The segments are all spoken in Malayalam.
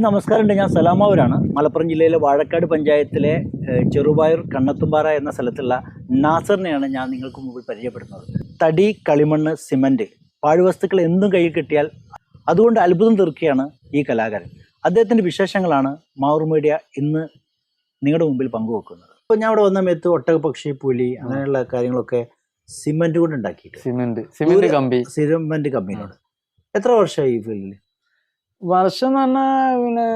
നമസ്കാരമുണ്ട്. ഞാൻ സലാമാവൂരാണ്. മലപ്പുറം ജില്ലയിലെ വാഴക്കാട് പഞ്ചായത്തിലെ ചെറുപായൂർ കണ്ണത്തുംപാറ എന്ന സ്ഥലത്തുള്ള നാസറിനെയാണ് ഞാൻ നിങ്ങൾക്ക് മുമ്പിൽ പരിചയപ്പെടുന്നത്. തടി കളിമണ്ണ് സിമന്റ് പാഴ്വസ്തുക്കൾ എന്തും കയ്യിൽ കിട്ടിയാൽ അതുകൊണ്ട് അത്ഭുതം തീർക്കുകയാണ് ഈ കലാകാരൻ. അദ്ദേഹത്തിന്റെ വിശേഷങ്ങളാണ് മാവൂർ മീഡിയ ഇന്ന് നിങ്ങളുടെ മുമ്പിൽ പങ്കുവെക്കുന്നത്. അപ്പോൾ ഞാൻ അവിടെ വന്ന മേത്ത് ഒട്ടകപക്ഷി പുലി അങ്ങനെയുള്ള കാര്യങ്ങളൊക്കെ സിമന്റ് കൊണ്ട് ഉണ്ടാക്കിയിട്ട് സിമന്റ് സിമന്റ് കമ്പി. സിമന്റ് കമ്പിനോട് എത്ര വർഷമായി ഈ ഫീൽഡിൽ വർഷം എന്ന് പറഞ്ഞാൽ പിന്നെ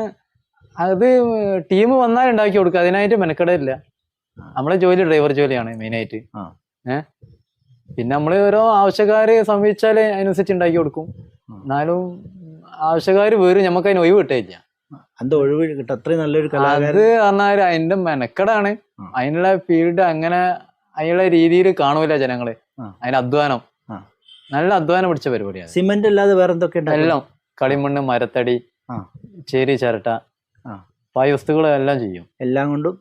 അത് ടീം വന്നാൽ ഉണ്ടാക്കി കൊടുക്കുക അതിനായിട്ട് മെനക്കെടില്ല നമ്മളെ ജോലി ഡ്രൈവർ ജോലിയാണ് മെയിനായിട്ട്. ഏഹ് പിന്നെ നമ്മൾ ഓരോ ആവശ്യക്കാരെ സമീപിച്ചാൽ അതിനനുസരിച്ച് ഉണ്ടാക്കി കൊടുക്കും. എന്നാലും ആവശ്യക്കാർ വരും. നമുക്ക് അതിന് ഒഴിവ് കിട്ടില്ല എന്താ ഒഴിവ് കിട്ടും അത്രയും നല്ലൊരു അത് കലാകാരൻ പറഞ്ഞാൽ അതിന്റെ മെനക്കെടാണ്. അതിനുള്ള ഫീൽഡ് അങ്ങനെ അതിനുള്ള രീതിയിൽ കാണൂല ജനങ്ങൾ. അതിന്റെ അതിന് അധ്വാനം. നല്ല അധ്വാനം പിടിച്ച പരിപാടിയാണ്. സിമെന്റ് അല്ലാതെ വേറെന്തൊക്കെ എല്ലാം. കളിമണ്ണ് മരത്തടി. ചേരി ചിരട്ട ആ. പായ് എല്ലാം ചെയ്യും. എല്ലാം കൊണ്ടും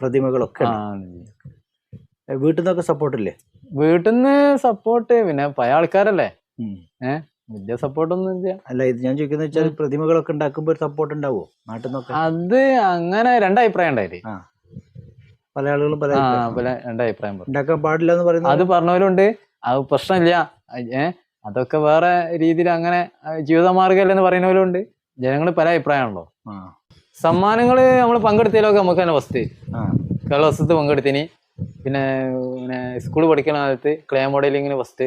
പ്രതിമകളൊക്കെ വീട്ടിൽ നിന്നൊക്കെ സപ്പോർട്ട് ഇല്ലേ? വീട്ടിൽ നിന്ന് സപ്പോർട്ട് പിന്നെ പഴയ ആൾക്കാരല്ലേ. വലിയ സപ്പോർട്ടൊന്നും ഇല്ല. അല്ല ഇത് ഞാൻ ചോദിക്കുന്ന വെച്ചാൽ പ്രതിമകളൊക്കെ ഉണ്ടാക്കുമ്പോൾ ഒരു സപ്പോർട്ട് ഉണ്ടാവോ? നാട്ടിൽ നിന്നൊക്കെ? അത് അങ്ങനെ രണ്ടഭിപ്രായം ഉണ്ടായില്ലേ? പല ആളുകളും പല രണ്ടഭിപ്രായം ഉണ്ടാക്കാൻ പാടില്ല എന്ന് പറയുന്നത് അത് പറഞ്ഞവരുണ്ട്. അത് പ്രശ്നമില്ല. ഏ അതൊക്കെ വേറെ രീതിയിൽ അങ്ങനെ ജീവിതമാർഗമല്ല എന്ന് പറയുന്നവരുണ്ട്. ജനങ്ങൾ പല അഭിപ്രായമാണല്ലോ. സമ്മാനങ്ങൾ സമ്മാനങ്ങൾ നമ്മൾ പങ്കെടുത്തതിലൊക്കെ നമുക്ക് തന്നെ വസ്തു. കേരള വസ്തു പങ്കെടുത്തിന് പിന്നെ പിന്നെ സ്കൂൾ പഠിക്കുന്ന കാലത്ത് ക്ലേ മോഡലിങ്ങിന് വസ്തു.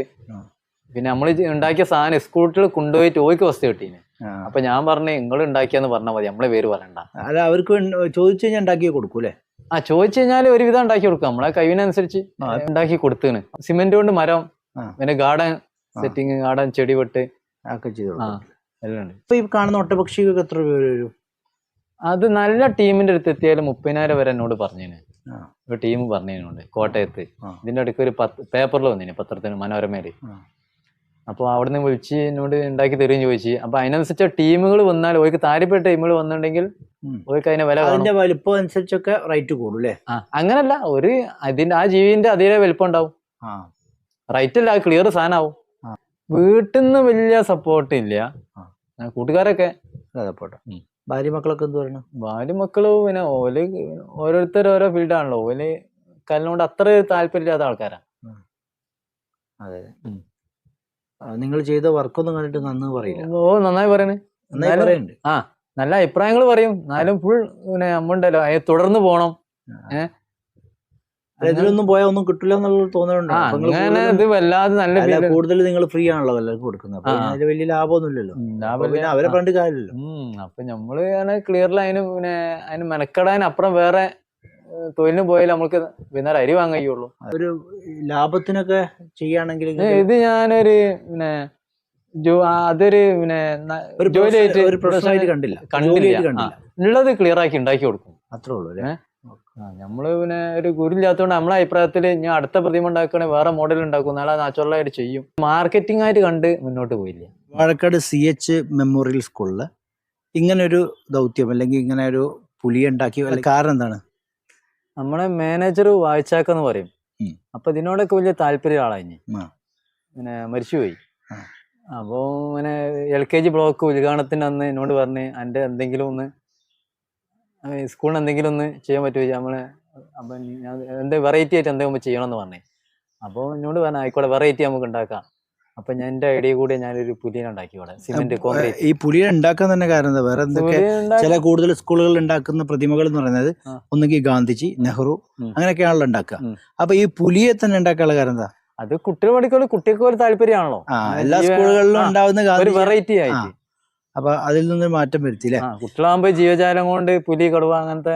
പിന്നെ നമ്മൾ ഉണ്ടാക്കിയ സാധനം സ്കൂട്ടിൽ കൊണ്ടുപോയിട്ട് ഓയ്ക്ക് ഫസ്റ്റ് കിട്ടീന്. അപ്പൊ ഞാൻ പറഞ്ഞു നിങ്ങൾ ഉണ്ടാക്കിയെന്ന് പറഞ്ഞാൽ മതി. നമ്മളെ പേര് പറയണ്ട. അല്ല അവർക്ക് ചോദിച്ചു കഴിഞ്ഞാൽ ഉണ്ടാക്കി കൊടുക്കൂലേ ആ ചോദിച്ചു കഴിഞ്ഞാൽ ഒരുവിധം ഉണ്ടാക്കി കൊടുക്കും. നമ്മളെ കഴിവിനനുസരിച്ച്. ഉണ്ടാക്കി കൊടുത്തേണ്. സിമെന്റ് കൊണ്ട് മരം പിന്നെ ഗാർഡൻ സെറ്റിങ് ഗാർഡൻ ചെടി വെട്ട്. ഒക്കെ ചെയ്തു ആ. കൊടുക്കും. എല്ലാം ഉണ്ട്. ഇപ്പൊ ഈ കാണുന്ന ഒട്ടപക്ഷികൾക്ക് എത്ര രൂപ വരും? അത് നല്ല ടീമിന്റെ അടുത്ത് എത്തിയാലും മുപ്പതിനായിരം വരെ എന്നോട് പറഞ്ഞേന്. ഒരു ടീം പറഞ്ഞതിനോട് കോട്ടയത്ത്. ഇതിന്റെ അടുക്ക് ഒരു പത്ത് പേപ്പറിൽ വന്നിന് പത്രത്തിന് മനോരമയിൽ. അപ്പൊ അപ്പോൾ അവിടുന്ന് വിളിച്ച് എന്നോട് ഉണ്ടാക്കി തരുകയും ചോദിച്ചു. അപ്പൊ അതിനനുസരിച്ച് ടീമുകൾ വന്നാൽ ഓർക്ക് താരിപ്പെട്ട ടീമുകൾ വന്നിട്ടുണ്ടെങ്കിൽ. ഓർക്ക് അതിനെ വില കാണും. അതിന്റെ വലിപ്പം അനുസരിച്ചൊക്കെ റേറ്റ് കൂടും അല്ലേ? അങ്ങനല്ല. ഒരു അതിന്റെ ആ ജീവിന്റെ അതേ വലിപ്പം ഉണ്ടാവും. ആ. റൈറ്റ് അല്ല ക്ലിയർ സാധനമാവും. വീട്ടിൽ നിന്ന് വലിയ സപ്പോർട്ട് ഇല്ല. കൂട്ടുകാരൊക്കെ സപ്പോർട്ട് ഭാര്യ മക്കളൊക്കെ എന്ത് പറയണം? ഭാര്യ മക്കൾ പിന്നെ ഓൽ ഓരോരുത്തർ ഓരോ ഫീൽഡാണല്ലോ ഓൽ കല്ലിനോട് അത്ര താല്പര്യമില്ലാത്ത ആൾക്കാരാ. അതെ. നിങ്ങൾ ചെയ്ത വർക്കൊന്നും കണ്ടിട്ട് നന്ന് പറയില്ല? ഓ നന്നായി പറയണേ. ആ നല്ല അഭിപ്രായങ്ങൾ പറയും. എന്നാലും ഫുൾ പിന്നെ നമ്മണ്ടല്ലോ അതെ തുടർന്ന് പോണം. അല്ല, ഇതിലൊന്നും പോയാൽ ഒന്നും കിട്ടില്ല എന്നുള്ള തോന്നലുണ്ടോ? അങ്ങനെ ഇത് വല്ലാതെ നല്ല കൂടുതൽ നിങ്ങൾ ഫ്രീ ആണല്ലോ എല്ലാവർക്കും കൊടുക്കുന്നത്. അപ്പൊ ആ. വലിയ ലാഭമൊന്നുമില്ലല്ലോ. പിന്നെ അവരെ പണ്ട് കാര്യമല്ലോ അപ്പൊ നമ്മൾ ക്ലിയറിൽ ക്ലിയർലി അതിന് പിന്നെ അതിന് മെനക്കെടാൻ അപ്പുറം വേറെ തൊഴിലിന് പോയാൽ നമ്മൾക്ക് പിന്നെ അരി വാങ്ങുകയുള്ളൂ ഒരു ലാഭത്തിനൊക്കെ ചെയ്യാണെങ്കിൽ ഇത് ഞാനൊരു പിന്നെ അതൊരു പിന്നെ ജോലി കണ്ടില്ല. കണ്ടില്ല. ഉള്ളത് ക്ലിയർ ആക്കി ഉണ്ടാക്കി കൊടുക്കും. അത്രേ ഉള്ളൂ? ആ, നമ്മൾ പിന്നെ ഒരു ഗുരുല്ലാത്തതുകൊണ്ട് നമ്മളെ അഭിപ്രായത്തിൽ ഞാൻ അടുത്ത പ്രതിമ ഉണ്ടാക്കുകയാണെങ്കിൽ വേറെ മോഡൽ ഉണ്ടാക്കും. നാളെ നാച്ചുറൽ ആയിട്ട് ചെയ്യും. മാർക്കറ്റിംഗ് ആയിട്ട് കണ്ട് മുന്നോട്ട് പോയില്ല. വാഴക്കാട് സി എച്ച് മെമ്മോറിയൽ സ്കൂളിൽ ഒരു ദൗത്യം അല്ലെങ്കിൽ ഇങ്ങനെ ഒരു പുലി ഉണ്ടാക്കി കാരണം എന്താണ്? നമ്മളെ മാനേജർ വായിച്ചാക്കെന്ന് പറയും. അപ്പൊ ഇതിനോടൊക്കെ വലിയ താല്പര്യം ആളായി. പിന്നെ മരിച്ചുപോയി. അപ്പോൾ അപ്പോ ഇങ്ങനെ എൽ കെ ജി ബ്ലോക്ക് ഉദ്ഘാടനത്തിന് അന്ന് എന്നോട് പറഞ്ഞ് എന്റെ എന്തെങ്കിലും ഒന്ന് സ്കൂളിന് എന്തെങ്കിലും ഒന്ന് ചെയ്യാൻ പറ്റുമോ. നമ്മളെ അപ്പം ഞാൻ എന്താ വെറൈറ്റി ആയിട്ട് എന്തെങ്കിലും ചെയ്യണമെന്ന് പറഞ്ഞേ. അപ്പോൾ എന്നോട് പറഞ്ഞു ആയിക്കോട്ടെ വെറൈറ്റി നമുക്ക് ഉണ്ടാക്കാം. അപ്പൊ ഞാൻ എന്റെ ഐഡിയ കൂടി ഞാനൊരു പുലിയെ ഉണ്ടാക്കി ഇവിടെ സിമെന്റ് കോൺക്രീറ്റ് ഈ പുലിയെ ഉണ്ടാക്കാൻ തന്നെ കാരണം എന്താ? വേറെ എന്തൊക്കെ ചില കൂടുതൽ സ്കൂളുകളിൽ ഉണ്ടാക്കുന്ന പ്രതിമകൾ എന്ന് പറയുന്നത്. ഒന്നുകിൽ ഗാന്ധിജി നെഹ്റു. അങ്ങനെയൊക്കെയാണല്ലോ ഉണ്ടാക്കുക. അപ്പൊ ഈ പുലിയെ തന്നെ ഉണ്ടാക്കാനുള്ള കാരണം എന്താ? അത് കുട്ടികൾ പഠിക്കുമ്പോൾ കുട്ടികൾക്ക് ഒരു താല്പര്യമാണല്ലോ. എല്ലാ സ്കൂളുകളിലും ഉണ്ടാവുന്ന ഒരു വെറൈറ്റി ആയിട്ട്. അപ്പൊ അതിൽ നിന്ന് മാറ്റം വരുത്തി അല്ലേ കുട്ടികളാകുമ്പോ ജീവജാലം കൊണ്ട് പുലി കടുവ അങ്ങനത്തെ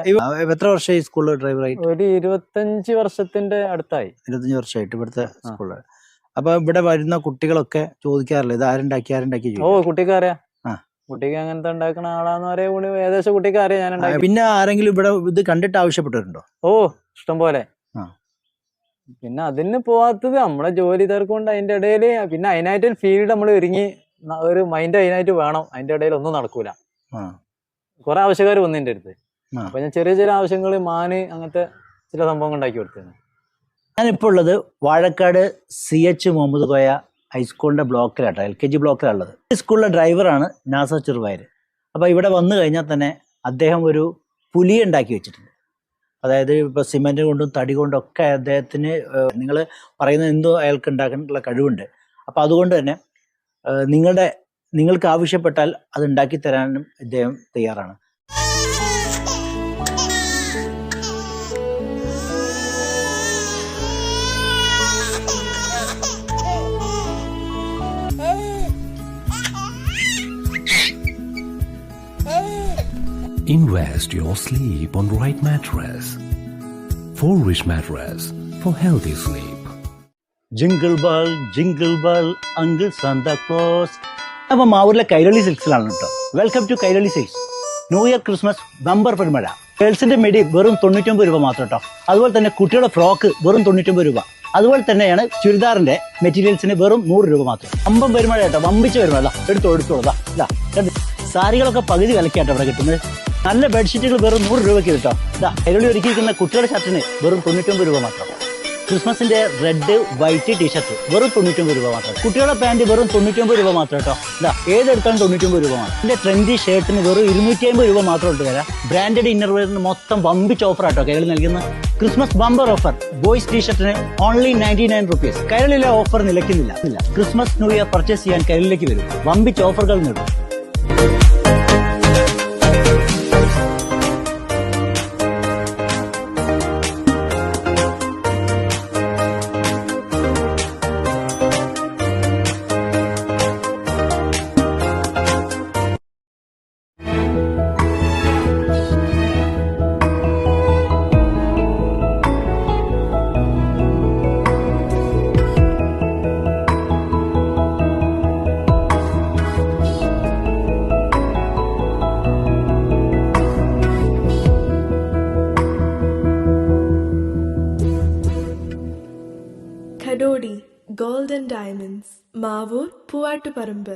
എത്ര വർഷമായി സ്കൂളിൽ ഡ്രൈവറായി ഒരു ഇരുപത്തഞ്ച് വർഷത്തിന്റെ അടുത്തായി. ഇരുപത്തഞ്ച് വർഷമായിട്ട് ഇവിടുത്തെ സ്കൂളിൽ അപ്പൊ ഇവിടെ വരുന്ന കുട്ടികളൊക്കെ ചോദിക്കാറില്ല? ഇത് ആരുണ്ടാക്കി ആരുണ്ടാക്കി ഓ ചോദിക്കും. കുട്ടിക്ക് അറിയാം ആ. കുട്ടിക്ക് അങ്ങനത്തെ ഉണ്ടാക്കുന്ന ആളാന്ന് പറയാ കൂടി ഏകദേശം കുട്ടിക്ക് അറിയാം ഞാൻ ഉണ്ടാക്കി. പിന്നെ ആരെങ്കിലും ഇവിടെ ഇത് കണ്ടിട്ട് ആവശ്യപ്പെട്ടിട്ടുണ്ടോ? ഓ ഇഷ്ടം പോലെ. പിന്നെ അതിന് പോവാത്തത് നമ്മളെ ജോലി തിരക്കൊണ്ട് അതിന്റെ ഇടയിൽ പിന്നെ അതിനായിട്ട് ഫീൽഡ് നമ്മൾ ഒരുങ്ങി ഒരു മൈൻഡ് അതിനായിട്ട് വേണം. അതിന്റെ ഇടയിൽ ഒന്നും നടക്കൂല. കുറെ ആവശ്യക്കാർ വന്നു അടുത്ത്. അപ്പൊ ഞാൻ ചെറിയ ചെറിയ ആവശ്യങ്ങൾ മാന് അങ്ങനത്തെ ചില സംഭവങ്ങൾ ഉണ്ടാക്കി കൊടുത്തത് ഞാനിപ്പോൾ ഉള്ളത് വാഴക്കാട് സി എച്ച് മുഹമ്മദ് കോയ ഹൈസ്കൂളിന്റെ ബ്ലോക്കിലാട്ടോ എൽ കെ ജി ഉള്ളത്. ഈ സ്കൂളിലെ ഡ്രൈവറാണ് നാസ ചെറുവായർ അപ്പോൾ ഇവിടെ വന്നു കഴിഞ്ഞാൽ തന്നെ അദ്ദേഹം ഒരു പുലി ഉണ്ടാക്കി വെച്ചിട്ടുണ്ട്. അതായത് ഇപ്പോൾ സിമെന്റ് കൊണ്ടും തടി കൊണ്ടും ഒക്കെ അദ്ദേഹത്തിന് നിങ്ങൾ പറയുന്ന എന്തോ അയാൾക്ക് ഉണ്ടാക്കാനുള്ള കഴിവുണ്ട്. അപ്പോൾ അതുകൊണ്ട് തന്നെ നിങ്ങളുടെ നിങ്ങൾക്ക് ആവശ്യപ്പെട്ടാൽ അത് ഉണ്ടാക്കി തരാനും ഇദ്ദേഹം തയ്യാറാണ് Invest your sleep on right mattress. Full rich mattress for healthy sleep. Jingle bell jingle bell uncle Santa Claus അപ്പോൾ മാവൂരിലെ കൈരളി സിൽക്സിലാണ് കേട്ടോ. Welcome to Kairali silks. New year Christmas bumper പെരുമഴ ഗേൾസിന്റെ മെഡി വെറും തൊണ്ണൂറ്റൊമ്പത് രൂപ മാത്രം കേട്ടോ. അതുപോലെ തന്നെ കുട്ടിയുടെ ഫ്രോക്ക് വെറും തൊണ്ണൂറ്റൊമ്പത് രൂപ. അതുപോലെ തന്നെയാണ് ചുരിദാറിന്റെ മെറ്റീരിയൽസിന് വെറും നൂറ് രൂപ മാത്രം. അമ്പം പെരുമഴ കേട്ടോ. വമ്പിച്ച പെരുമഴ എടുത്തോ എടുത്തോളൂ ദാ, ഇതാ കണ്ടോ? സാരികളൊക്കെ പകുതി വിലക്കാട്ടോ ഇവിടെ കിട്ടുന്നത്. നല്ല ബെഡ്ഷീറ്റുകൾ വെറും നൂറ് രൂപയ്ക്ക് കിട്ടോ. ഇതാ കൈരളി ഒരുക്കിയിരിക്കുന്ന കുട്ടികളുടെ ഷർട്ടിന് വെറും തൊണ്ണൂറ്റൊമ്പത് രൂപ മാത്രം. ക്രിസ്മസിന്റെ റെഡ് വൈറ്റ് ടീഷർട്ട് വെറും തൊണ്ണൂറ്റൊമ്പത് രൂപ മാത്രം. കുട്ടികളുടെ പാന്റ് വെറും തൊണ്ണൂറ്റൊമ്പത് രൂപ മാത്രം കേട്ടോ. ഇതാ ഏതെടുത്താലും തൊണ്ണൂറ്റൊമ്പത് രൂപ മാത്രം. എന്റെ ട്രെൻഡി ഷർട്ടിന് വെറും ഇരുന്നൂറ്റി അമ്പത് രൂപ മാത്രം ഇട്ട് തരാം ബ്രാൻഡഡ് ഇന്നർവെയറിന് മൊത്തം വമ്പിച്ച ഓഫർ ആട്ടോ കയറി നൽകുന്ന ക്രിസ്മസ് ബമ്പർ ഓഫർ ബോയ്സ് ടീഷർട്ടിന് ഓൺലി നയന്റി നയൻ റുപ്പീസ് കൈരളിലെ ഓഫർ നിലയ്ക്കുന്നില്ല. ക്രിസ്മസ് ന്യൂ ഇയർ പർച്ചേസ് ചെയ്യാൻ കൈരളിലേക്ക് വരും. വമ്പിച്ച ഓഫറുകൾ നേടും. Gold and Diamonds, Mavur, Puvattuparambur.